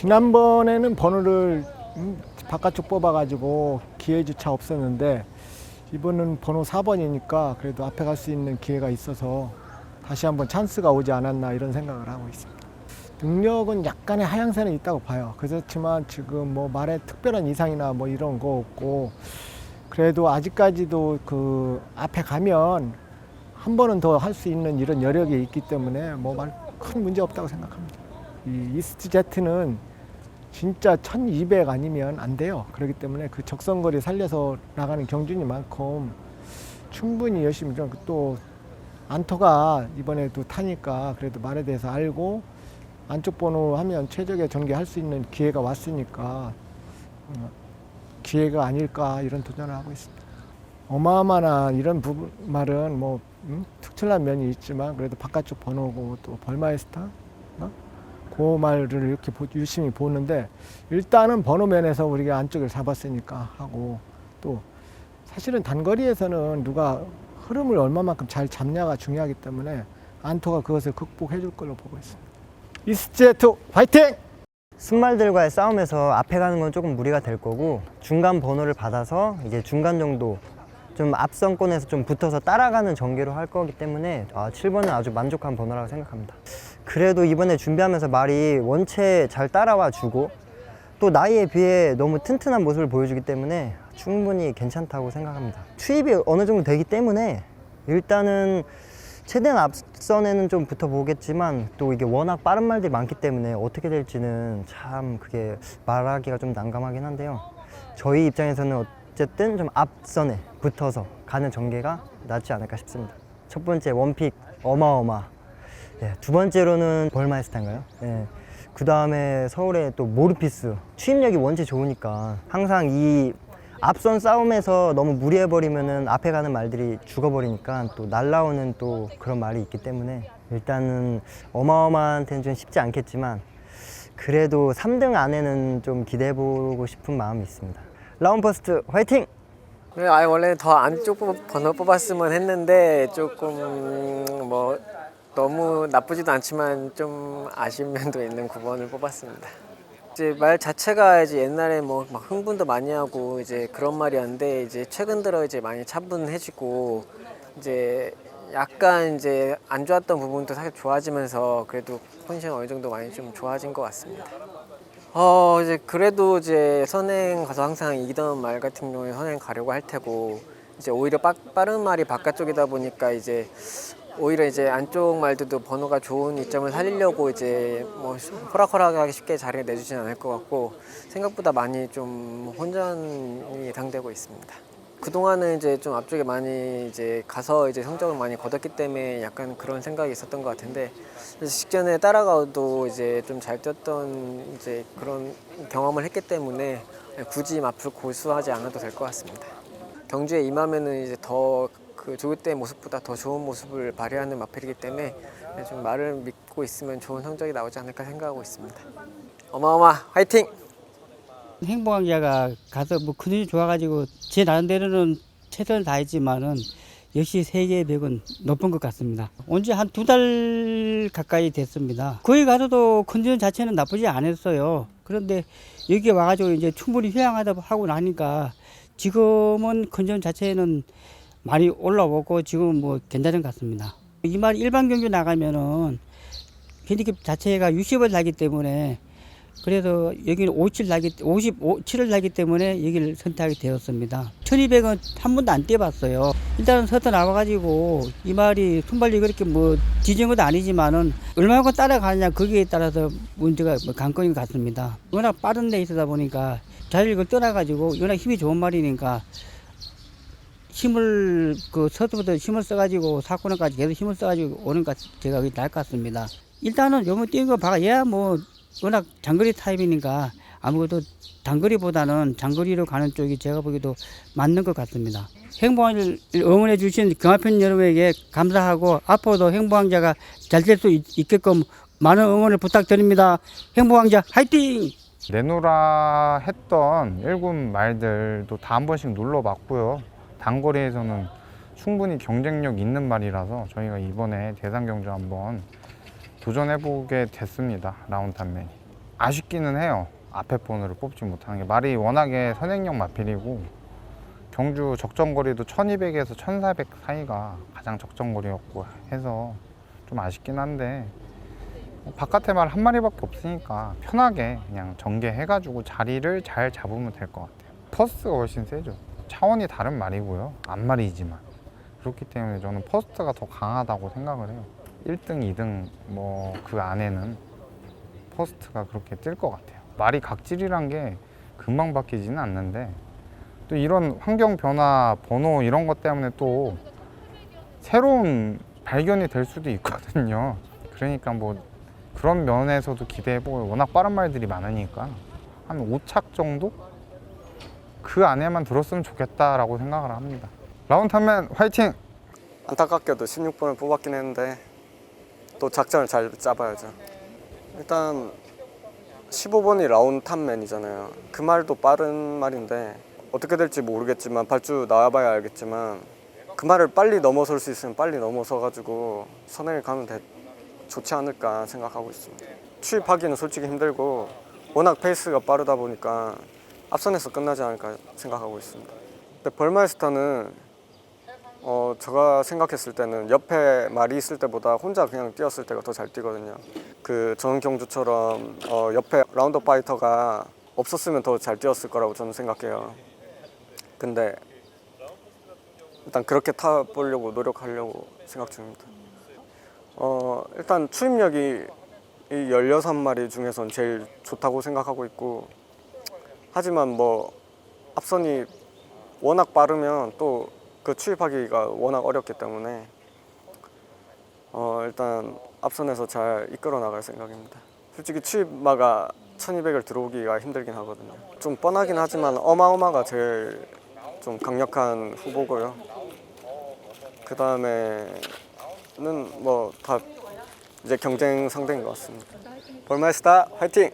지난번에는 번호를 음, 바깥쪽 뽑아가지고 기회 주차 없었는데 이번은 번호 4번이니까 그래도 앞에 갈 수 있는 기회가 있어서 다시 한번 찬스가 오지 않았나 이런 생각을 하고 있습니다. 능력은 약간의 하향세는 있다고 봐요. 그렇지만 지금 뭐 말에 특별한 이상이나 뭐 이런 거 없고 그래도 아직까지도 그 앞에 가면 한 번은 더 할 수 있는 이런 여력이 있기 때문에 뭐 말 큰 문제 없다고 생각합니다. 이 이스트 제트는 진짜 1200 아니면 안 돼요. 그렇기 때문에 그 적성거리 살려서 나가는 경준이만큼 충분히 열심히 좀 또 안토가 이번에도 타니까 그래도 말에 대해서 알고 안쪽 번호 하면 최적의 전개할 수 있는 기회가 왔으니까 어, 기회가 아닐까 이런 도전을 하고 있습니다. 어마어마한 이런 부분 말은 뭐 음? 특출난 면이 있지만 그래도 바깥쪽 번호고 또 벌마이스타 어? 그 말을 이렇게 보- 유심히 보는데 일단은 번호 면에서 우리가 안쪽을 잡았으니까 하고 또 사실은 단거리에서는 누가 흐름을 얼마만큼 잘 잡냐가 중요하기 때문에 안토가 그것을 극복해 줄 걸로 보고 있습니다. 이스제트 화이팅! 순말들과의 싸움에서 앞에 가는 건 조금 무리가 될 거고 중간 번호를 받아서 이제 중간 정도 좀 앞선권에서 좀 붙어서 따라가는 전개로 할 거기 때문에 아, 7번은 아주 만족한 번호라고 생각합니다. 그래도 이번에 준비하면서 말이 원체 잘 따라와 주고 또 나이에 비해 너무 튼튼한 모습을 보여주기 때문에 충분히 괜찮다고 생각합니다. 투입이 어느 정도 되기 때문에 일단은 최대한 앞선에는 좀 붙어보겠지만 또 이게 워낙 빠른 말들이 많기 때문에 어떻게 될지는 참 그게 말하기가 좀 난감하긴 한데요. 저희 입장에서는 어쨌든 좀 앞선에 붙어서 가는 전개가 낫지 않을까 싶습니다. 첫 번째 원픽 어마어마. 예, 두 번째로는 벌마이스타인가요? 예. 그 다음에 서울의 또 모르피스. 추임력이 원체 좋으니까 항상 이 앞선 싸움에서 너무 무리해버리면은 앞에 가는 말들이 죽어버리니까 또 날라오는 또 그런 말이 있기 때문에 일단은 어마어마한테는 좀 쉽지 않겠지만 그래도 3등 안에는 좀 기대해보고 싶은 마음이 있습니다. 라운퍼스트 화이팅! 네, 아예 원래 더 안쪽 뽑- 번호 뽑았으면 했는데 조금 뭐 너무 나쁘지도 않지만 좀 아쉬운 면도 있는 9번을 뽑았습니다. 이제 말 자체가 이제 옛날에 뭐 막 흥분도 많이 하고 이제 그런 말이었는데 이제 최근 들어 이제 많이 차분해지고 이제 약간 이제 안 좋았던 부분도 사실 좋아지면서 그래도 컨디션 어느 정도 많이 좀 좋아진 것 같습니다. 어 이제 그래도 이제 선행 가서 항상 이기던 말 같은 경우에 선행 가려고 할 테고 이제 오히려 빠, 빠른 말이 바깥쪽이다 보니까 이제 오히려 이제 안쪽 말들도 번호가 좋은 이점을 살리려고 이제 뭐 호락호락하게 쉽게 자리를 내주진 않을 것 같고 생각보다 많이 좀 혼전이 예상되고 있습니다. 그동안은 이제 좀 앞쪽에 많이 이제 가서 이제 성적을 많이 거뒀기 때문에 약간 그런 생각이 있었던 것 같은데 직전에 따라가도 이제 좀 잘 뛰었던 이제 그런 경험을 했기 때문에 굳이 앞을 고수하지 않아도 될 것 같습니다. 경주에 임하면은 이제 더그 조교 때 모습보다 더 좋은 모습을 발휘하는 마필이기 때문에 좀 말을 믿고 있으면 좋은 성적이 나오지 않을까 생각하고 있습니다. 어마어마 화이팅! 행복왕자가 가서 뭐 근육이 좋아가지고 제 나름대로는 최선을 다했지만은 역시 세계 백은 높은 것 같습니다. 온 지 한 두 달 가까이 됐습니다. 거기 가서도 컨디션 자체는 나쁘지 않았어요. 그런데 여기 와가지고 이제 충분히 휴양하다 하고 나니까 지금은 컨디션 자체는 많이 올라오고 지금 뭐 괜찮은 것 같습니다. 이말 일반 경주 나가면은 핸디캡 자체가 60을 나기 때문에 그래서 여기는 57을 나기 57을 나기 때문에 여기를 선택하게 되었습니다. 1200은 한 번도 안 떼봤어요. 일단은 서터 나와가지고 이 말이 순발력이 그렇게 뭐 뒤진 것도 아니지만은 얼마만큼 따라가느냐 거기에 따라서 문제가 뭐 관건인 것 같습니다. 워낙 빠른 데 있어다 보니까 자리를 떠나가지고 워낙 힘이 좋은 말이니까 힘을 그 서서부터 힘을 써가지고 사코너까지 계속 힘을 써가지고 오는 것 제가 여기 나을 것 같습니다. 일단은 요번 뛰는 거 봐가 얘야 뭐 워낙 장거리 타입이니까 아무래도 단거리보다는 장거리로 가는 쪽이 제가 보기에도 맞는 것 같습니다. 행보왕을 응원해 주신 경합편 여러분에게 감사하고 앞으로도 행보왕자가 잘 될 수 있게끔 많은 응원을 부탁드립니다. 행보왕자 화이팅! 내놓으라 했던 1군 말들도 다 한 번씩 눌러봤고요. 단거리에서는 충분히 경쟁력 있는 말이라서 저희가 이번에 대상 경주 한번 도전해보게 됐습니다. 라운탄맨이. 아쉽기는 해요. 앞에 번호를 뽑지 못하는 게 말이 워낙에 선행력 마필이고 경주 적정거리도 1200에서 1400 사이가 가장 적정거리였고 해서 좀 아쉽긴 한데 뭐 바깥에 말 한 마리밖에 없으니까 편하게 그냥 전개해가지고 자리를 잘 잡으면 될 것 같아요. 퍼스트가 훨씬 세죠. 차원이 다른 말이고요. 앞말이지만 그렇기 때문에 저는 퍼스트가 더 강하다고 생각을 해요. 1등, 2등 뭐 그 안에는 퍼스트가 그렇게 뜰 것 같아요. 말이 각질이란 게 금방 바뀌지는 않는데 또 이런 환경 변화, 번호 이런 것 때문에 또 새로운 발견이 될 수도 있거든요. 그러니까 뭐 그런 면에서도 기대해보고 워낙 빠른 말들이 많으니까 한 5착 정도? 그 안에만 들었으면 좋겠다라고 생각을 합니다. 라운타맨 화이팅! 안타깝게도 16번을 뽑았긴 했는데 또 작전을 잘 짜봐야죠. 일단 15번이 라운탑맨이잖아요. 그 말도 빠른 말인데 어떻게 될지 모르겠지만 발주 나와봐야 알겠지만 그 말을 빨리 넘어설 수 있으면 빨리 넘어서가지고 선행을 가면 돼- 좋지 않을까 생각하고 있습니다. 추입하기는 솔직히 힘들고 워낙 페이스가 빠르다 보니까 앞선에서 끝나지 않을까 생각하고 있습니다. 근데 벌마이스터는 어, 제가 생각했을 때는 옆에 말이 있을 때보다 혼자 그냥 뛰었을 때가 더 잘 뛰거든요. 그 전경주처럼 어, 옆에 라운드 파이터가 없었으면 더 잘 뛰었을 거라고 저는 생각해요. 근데 일단 그렇게 타보려고 노력하려고 생각 중입니다. 어, 일단 추임력이 이 16마리 중에선 제일 좋다고 생각하고 있고 하지만 뭐 앞선이 워낙 빠르면 또 그 추입하기가 워낙 어렵기 때문에 어 일단 앞선에서 잘 이끌어 나갈 생각입니다. 솔직히 추입마가 1200을 들어오기가 힘들긴 하거든요. 좀 뻔하긴 하지만 어마어마가 제일 좀 강력한 후보고요. 그 다음에는 뭐 다 이제 경쟁 상대인 것 같습니다. 볼마이스타 화이팅!